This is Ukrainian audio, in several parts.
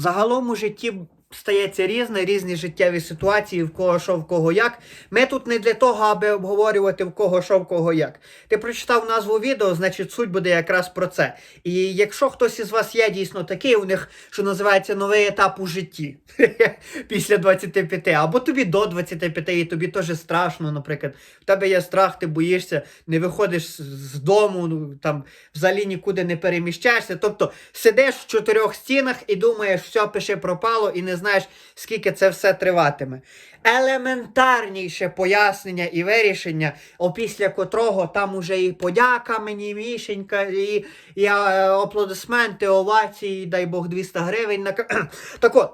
Загалом у житті стається різне, різні життєві ситуації, в кого що, в кого як. Ми тут не для того, аби обговорювати в кого що, в кого як. Ти прочитав назву відео, значить суть буде якраз про це. І якщо хтось із вас є дійсно такий, у них, що називається, новий етап у житті після 25, або тобі до 25, і тобі теж страшно, наприклад. В тебе є страх, ти боїшся, не виходиш з- дому, ну, там взагалі нікуди не переміщаєшся. Тобто сидиш в чотирьох стінах і думаєш, все пише пропало, і не знаєш, скільки це все триватиме. Елементарніше пояснення і вирішення, опісля котрого там уже і подяка мені, мішенька, і, і е, аплодисменти, овації, дай Бог 200 гривень. На... Так от.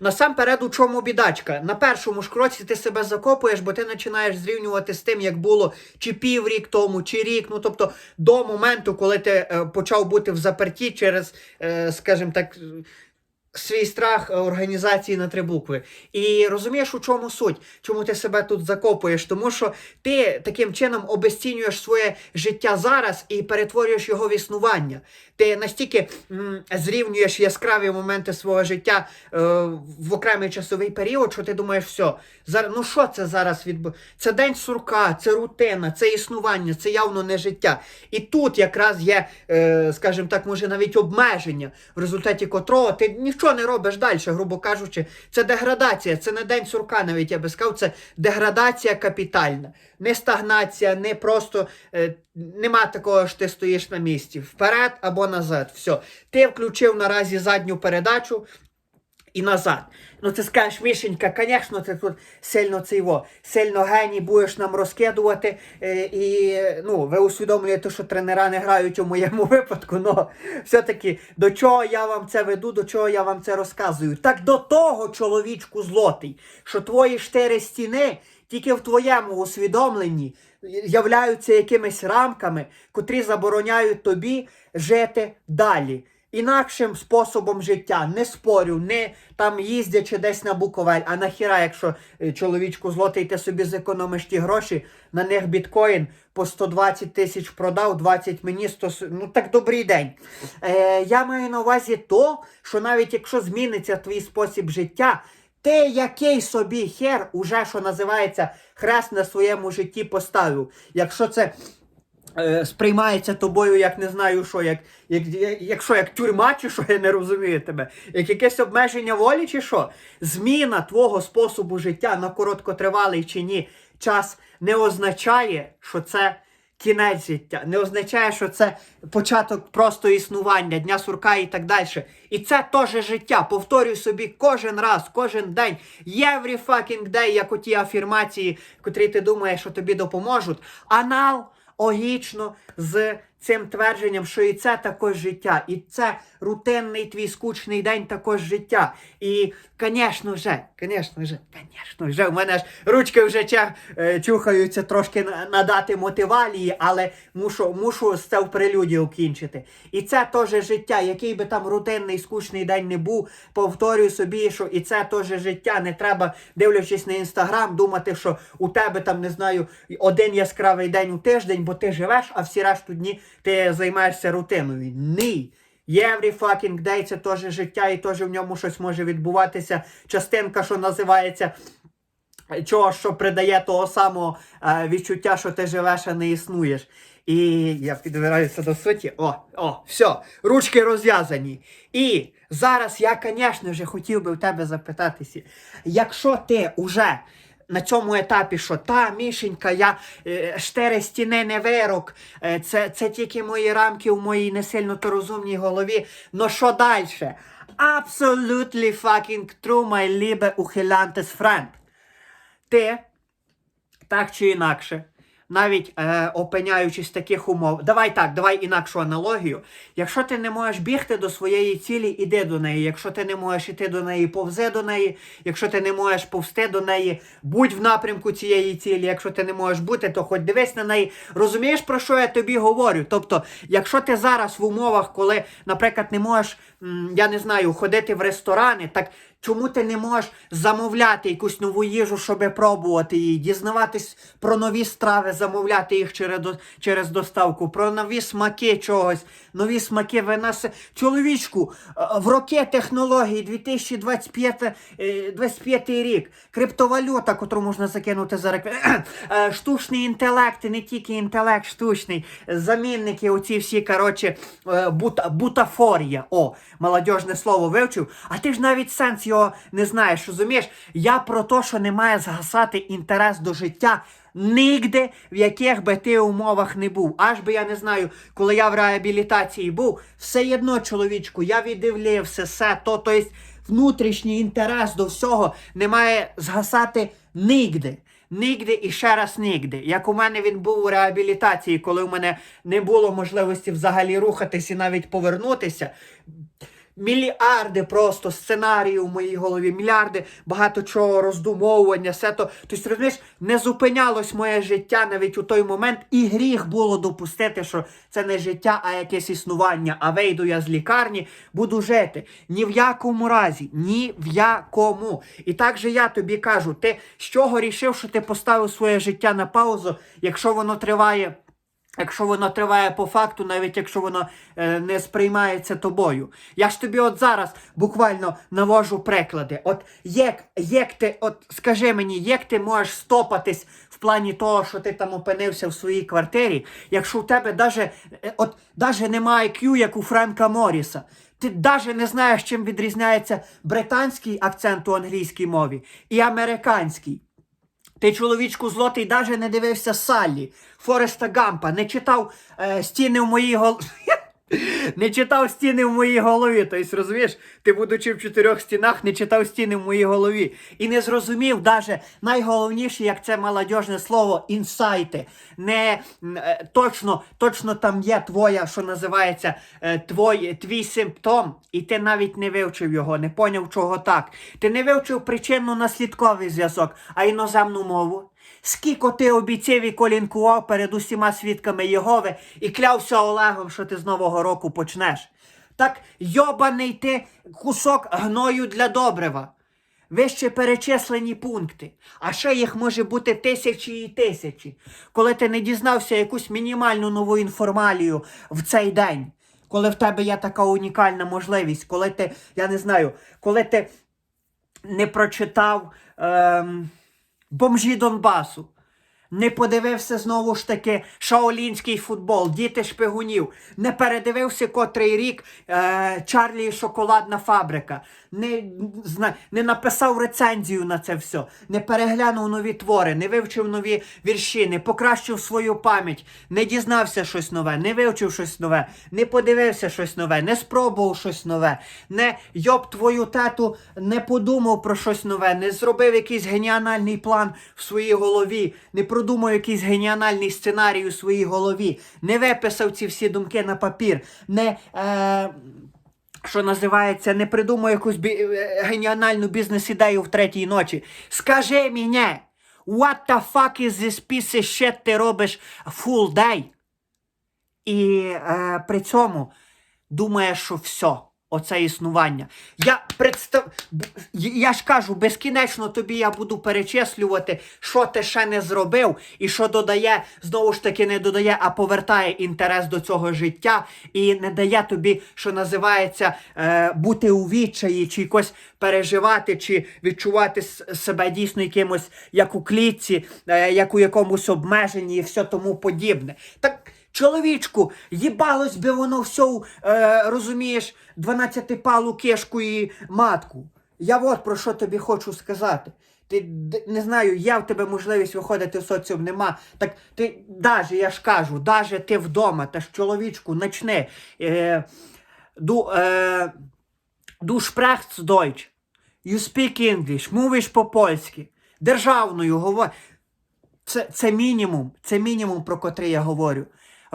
Насамперед, у чому бідачка? На першому ж кроці ти себе закопуєш, бо ти починаєш зрівнювати з тим, як було чи піврік тому, чи рік. Ну тобто до моменту, коли ти е, почав бути в заперті через, е, скажімо так, свій страх е, організації на три букви. І розумієш, у чому суть? Чому ти себе тут закопуєш? Тому що ти таким чином обесцінюєш своє життя зараз і перетворюєш його в існування. Ти настільки м, зрівнюєш яскраві моменти свого життя е, в окремий часовий період, що ти думаєш, все, зараз, ну що це зараз відбу... Це день сурка, це рутина, це існування, це явно не життя. І тут якраз є, е, скажімо так, може навіть обмеження, в результаті котрого ти нічого не робиш далі, грубо кажучи, це деградація, це не день сурка, навіть я би сказав, це деградація капітальна. Не стагнація, не просто е, нема такого, що ти стоїш на місці. Вперед або назад. Все. Ти включив наразі задню передачу і назад. Ну ти скажеш, Мішенька, звісно, ти тут сильно цейво, сильно геній будеш нам розкидувати. Е, і ну, ви усвідомлюєте, що тренера не грають у моєму випадку. але все-таки до чого я вам це веду, до чого я вам це розказую. Так до того, чоловічку злотий, що твої чотири стіни тільки в твоєму усвідомленні являються якимись рамками, котрі забороняють тобі жити далі. Інакшим способом життя, не спорю, не там їздячи десь на Буковель, а нахіра, якщо е, чоловічку злотий ти собі зекономиш ті гроші, на них біткоін по 120 тисяч продав, 20 мені, 100, ну так добрий день. Е, я маю на увазі то, що навіть якщо зміниться твій спосіб життя, ти який собі хер уже, що називається, хрест на своєму житті поставив. Якщо це сприймається тобою, як не знаю, що, як, як, як, якщо як тюрма, чи що, я не розумію тебе, як якесь обмеження волі, чи що, зміна твого способу життя на короткотривалий чи ні час не означає, що це. Кінець життя не означає, що це початок просто існування, дня сурка і так далі. І це теж життя. Повторюй собі кожен раз, кожен день. Every fucking day, як оті афірмації, котрі ти думаєш, що тобі допоможуть. Аналогічно з цим твердженням, що і це також життя, і це рутинний твій скучний день також життя. І, звісно вже, звісно вже, звісно вже, у мене аж ручки вже е, чухаються трошки на- надати мотивалії, але мушу, мушу з це в прелюдію кінчити. І це теж життя, який би там рутинний скучний день не був, повторюю собі, що і це теж життя. Не треба, дивлячись на інстаграм, думати, що у тебе там, не знаю, один яскравий день у тиждень, бо ти живеш, а всі решту дні ти займаєшся рутиною. Ні. Every fucking day це теж життя, і теж в ньому щось може відбуватися. Частинка, що називається чого, що придає того самого е, відчуття, що ти живеш, а не існуєш. І я підбираюся до суті. О, о, все, ручки розв'язані. І зараз я, звісно хотів би в тебе запитатися, якщо ти уже на цьому етапі, що та мішенька, я штере штири стіни не вирок, е, це, це тільки мої рамки в моїй не сильно то розумній голові. Ну що далі? Absolutely fucking true, my liebe ухилянтес friend ти так чи інакше, навіть е, опиняючись в таких умов, давай так, давай інакшу аналогію. Якщо ти не можеш бігти до своєї цілі, іди до неї. Якщо ти не можеш іти до неї, повзи до неї. Якщо ти не можеш повзти до неї, будь в напрямку цієї цілі. Якщо ти не можеш бути, то хоч дивись на неї. Розумієш, про що я тобі говорю? Тобто, якщо ти зараз в умовах, коли, наприклад, не можеш, я не знаю, ходити в ресторани, так Чому ти не можеш замовляти якусь нову їжу, щоб пробувати її, дізнаватись про нові страви, замовляти їх через, до- через доставку, про нові смаки чогось, нові смаки вина. Чоловічку, е, в роки технологій 2025 е, 25 рік, криптовалюта, котру можна закинути за рекламу, штучний інтелект, і не тільки інтелект штучний, замінники, оці всі, коротше, е, бута, бутафорія. О, молодіжне слово вивчив, а ти ж навіть сенс його не знаєш, розумієш? Я про те, що не має згасати інтерес до життя. Нігде, в яких би ти умовах не був. Аж би я не знаю, коли я в реабілітації був, все одно, чоловічку, я віддивлився все, то, то есть внутрішній інтерес до всього не має згасати нігде. Нігде і ще раз нігде. Як у мене він був у реабілітації, коли у мене не було можливості взагалі рухатись і навіть повернутися. Мільярди просто сценаріїв у моїй голові, мільярди багато чого роздумовування, все то. Тобто, розумієш, не зупинялось моє життя навіть у той момент, і гріх було допустити, що це не життя, а якесь існування. А вийду я з лікарні, буду жити. Ні в якому разі, ні в якому. І так же я тобі кажу, ти з чого рішив, що ти поставив своє життя на паузу, якщо воно триває. Якщо воно триває по факту, навіть якщо воно е, не сприймається тобою. Я ж тобі от зараз буквально навожу приклади. От як, як ти, от скажи мені, як ти можеш стопатись в плані того, що ти там опинився в своїй квартирі, якщо у тебе даже, е, немає IQ, як у Френка Моріса. Ти навіть не знаєш, чим відрізняється британський акцент у англійській мові і американський. Ти, чоловічку злотий, даже не дивився Саллі, Фореста Гампа, не читав е, стіни в моїй голові. Не читав стіни в моїй голові. Тобто, розумієш, ти, будучи в чотирьох стінах, не читав стіни в моїй голові. І не зрозумів даже найголовніше, як це молодіжне слово, інсайти. Не е, точно, точно там є твоя, що називається, е, твой, твій симптом, і ти навіть не вивчив його, не поняв, чого так. Ти не вивчив причинно-наслідковий зв'язок, а іноземну мову. Скільки ти обіцяв і колінкував перед усіма свідками Єгови і клявся Олегом, що ти з Нового року почнеш. Так йобаний ти кусок гною для добрива. Вище перечислені пункти, а ще їх може бути тисячі і тисячі, коли ти не дізнався якусь мінімальну нову інформалію в цей день, коли в тебе є така унікальна можливість, коли ти, я не знаю, коли ти не прочитав ем, бомжі Донбасу. Не подивився знову ж таки шаолінський футбол, діти шпигунів. Не передивився котрий рік е, Чарлі і Шоколадна фабрика. Не, зна, не написав рецензію на це все, не переглянув нові твори, не вивчив нові вірші, не покращив свою пам'ять, не дізнався щось нове, не вивчив щось нове, не подивився щось нове, не спробував щось нове, не йоб твою тату, не подумав про щось нове, не зробив якийсь геніальний план в своїй голові, не продумав якийсь геніальний сценарій у своїй голові, не виписав ці всі думки на папір, не. Е, що називається, не придумав якусь бі- е, геніальну бізнес-ідею в третій ночі. Скажи мені, what the fuck is this piece of shit ти робиш full day? І е, при цьому думаєш, що все, оце існування. Я представ... я ж кажу, безкінечно тобі я буду перечислювати, що ти ще не зробив, і що додає, знову ж таки, не додає, а повертає інтерес до цього життя і не дає тобі, що називається, е, бути у відчаї, чи якось переживати, чи відчувати себе дійсно якимось, як у клітці, е, як у якомусь обмеженні і все тому подібне. Так. Чоловічку, їбалось би воно все, е, розумієш, 12-палу кишку і матку. Я от про що тобі хочу сказати. Ти не знаю, є в тебе можливість виходити в соціум, нема. Так ти, даже, я ж кажу, даже ти вдома, та ж чоловічку, начни. Е, ду, е, du sprichst Deutsch. You speak English, мовиш по-польськи. Державною говор. Це, це мінімум, це мінімум, про котрий я говорю.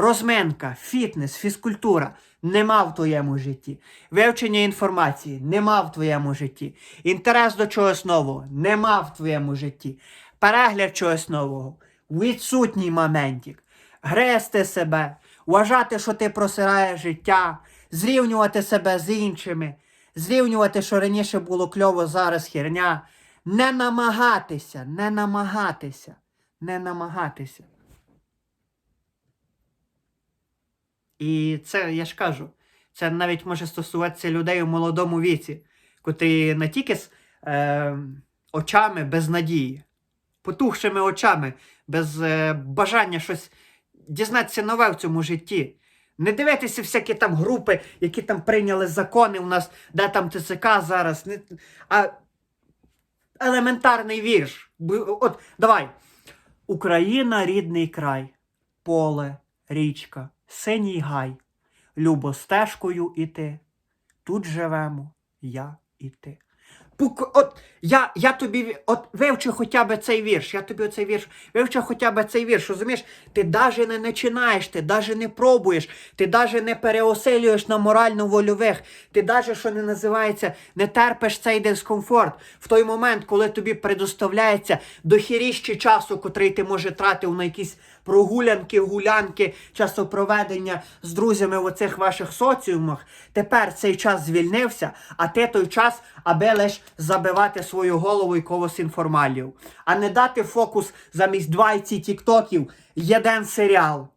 Розминка, фітнес, фізкультура нема в твоєму житті. Вивчення інформації нема в твоєму житті. Інтерес до чогось нового нема в твоєму житті. Перегляд чогось нового. Відсутній моментик. Грести себе, вважати, що ти просираєш життя, зрівнювати себе з іншими. Зрівнювати, що раніше було кльово, зараз херня. Не намагатися, не намагатися, не намагатися. І це, я ж кажу, це навіть може стосуватися людей у молодому віці, котрі не тільки з е, очами без надії, потухшими очами, без е, бажання щось дізнатися нове в цьому житті. Не дивитися всякі там групи, які там прийняли закони у нас, де там ТЦК зараз. Не, а елементарний вірш. От давай. Україна рідний край, поле, річка, синій гай, любо стежкою іти. Тут живемо я і ти. Пук- От я, я тобі от вивчи хоча б цей вірш. Я тобі оцей вірш, вивчи хоча б цей вірш. Розумієш, ти навіть не починаєш, ти навіть не пробуєш, ти навіть не переосилюєш на морально-вольових, ти навіть, що не називається, не терпиш цей дискомфорт в той момент, коли тобі предоставляється дохіріщі часу, котрий ти може тратив на якісь прогулянки, гулянки, часопроведення з друзями в оцих ваших соціумах. Тепер цей час звільнився, а ти той час, аби лиш забивати свою голову якогось інформалів, а не дати фокус замість 20 тіктоків єден серіал.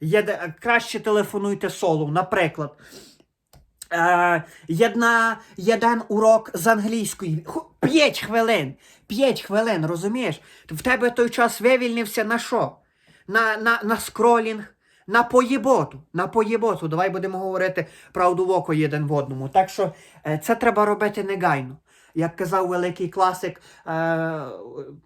Єде... Краще телефонуйте солу, наприклад. Е, єдна, єден урок з англійської. П'ять хвилин. П'ять хвилин, розумієш? В тебе той час вивільнився на що? На, на, на скролінг, на поєботу. На поєботу. Давай будемо говорити правду в око один в одному. Так що е, це треба робити негайно. Як казав великий класик е,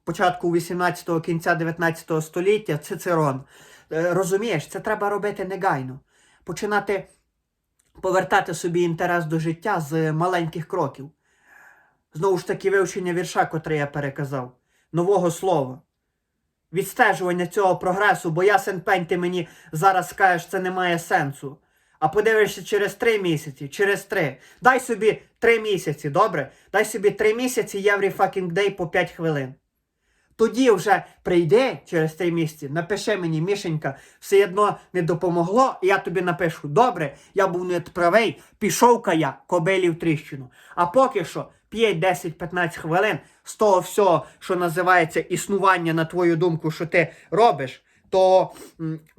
початку 18-го, кінця 19 століття, Цицерон. Е, розумієш, це треба робити негайно. Починати повертати собі інтерес до життя з маленьких кроків. Знову ж таки, вивчення вірша, котрий я переказав, нового слова. Відстежування цього прогресу, бо ясен пень, ти мені зараз скажеш, це не має сенсу. А подивишся через три місяці, через три. Дай собі три місяці, добре? Дай собі три місяці fucking day по 5 хвилин. Тоді вже прийди через три місяці, напиши мені, Мішенька, все одно не допомогло, і я тобі напишу, добре, я був не правий, пішов-ка я кобилі в тріщину. А поки що 5, 10, 15 хвилин з того всього, що називається існування, на твою думку, що ти робиш, то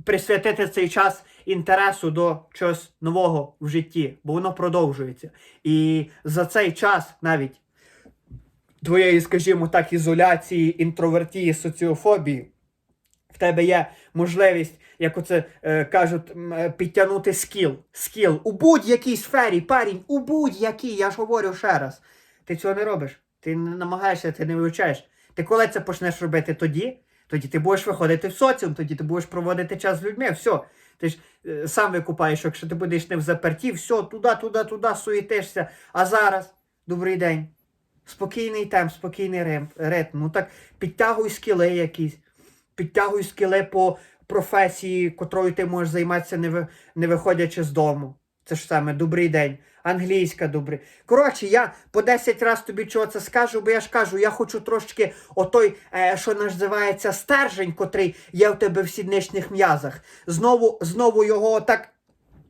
присвятити цей час інтересу до чогось нового в житті, бо воно продовжується. І за цей час навіть твоєї, скажімо так, ізоляції, інтровертії, соціофобії, в тебе є можливість, як оце е, кажуть, е, підтягнути скіл. Скіл у будь-якій сфері, парень, у будь-якій, я ж говорю ще раз. Ти цього не робиш. Ти не намагаєшся, ти не вивчаєш. Ти коли це почнеш робити тоді, тоді ти будеш виходити в соціум, тоді ти будеш проводити час з людьми. Все. Ти ж е, сам викупаєш, якщо ти будеш не в заперті, все, туди, туди, туди суєтишся. А зараз, добрий день. Спокійний темп, спокійний рим- ритм. Ну так підтягуй скіли якісь, підтягуй скіли по професії, котрою ти можеш займатися, не, ви, не виходячи з дому. Це ж саме добрий день, англійська добрий. Коротше, я по 10 разів тобі чого це скажу, бо я ж кажу, я хочу трошки отой, е, що називається стержень, котрий є в тебе в сідничних м'язах. Знову, знову його так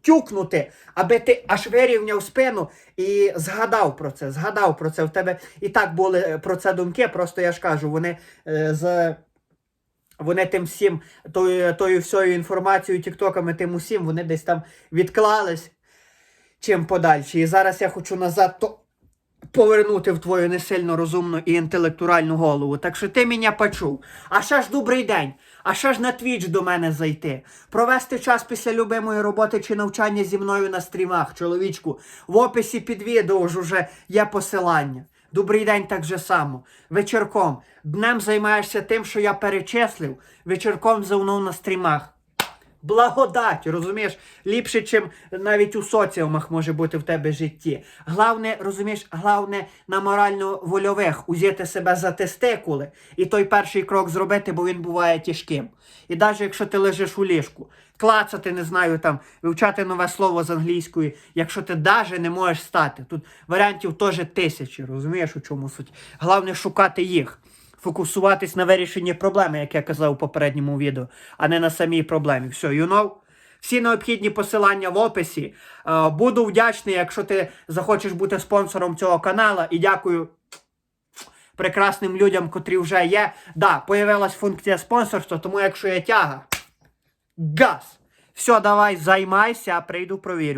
тюкнути, аби ти аж вирівняв спину і згадав про це. Згадав про це. В тебе і так були е, про це думки, просто я ж кажу, вони е, з. Вони тим всім, тою, тою всією інформацією, тіктоками, тим усім, вони десь там відклались чим подальше. І зараз я хочу назад то повернути в твою не сильно розумну і інтелектуальну голову. Так що ти мене почув. А ще ж добрий день. А ще ж на твіч до мене зайти. Провести час після любимої роботи чи навчання зі мною на стрімах, чоловічку. В описі під відео ж уже є посилання. Добрий день так же само. Вечірком. Днем займаєшся тим, що я перечислив. Вечірком мною на стрімах. Благодать, розумієш, ліпше, чим навіть у соціумах може бути в тебе житті. Главне, розумієш, главне на морально-вольових узяти себе за тестикули і той перший крок зробити, бо він буває тяжким. І навіть якщо ти лежиш у ліжку, клацати, не знаю, там, вивчати нове слово з англійської, якщо ти навіть не можеш стати. Тут варіантів теж тисячі, розумієш, у чому суть. Головне шукати їх фокусуватись на вирішенні проблеми, як я казав у попередньому відео, а не на самій проблемі. Все, you know? Всі необхідні посилання в описі. Е, Буду вдячний, якщо ти захочеш бути спонсором цього каналу. І дякую прекрасним людям, котрі вже є. Да, появилась функція спонсорства, тому якщо є тяга, газ. Все, давай, займайся, прийду провірю.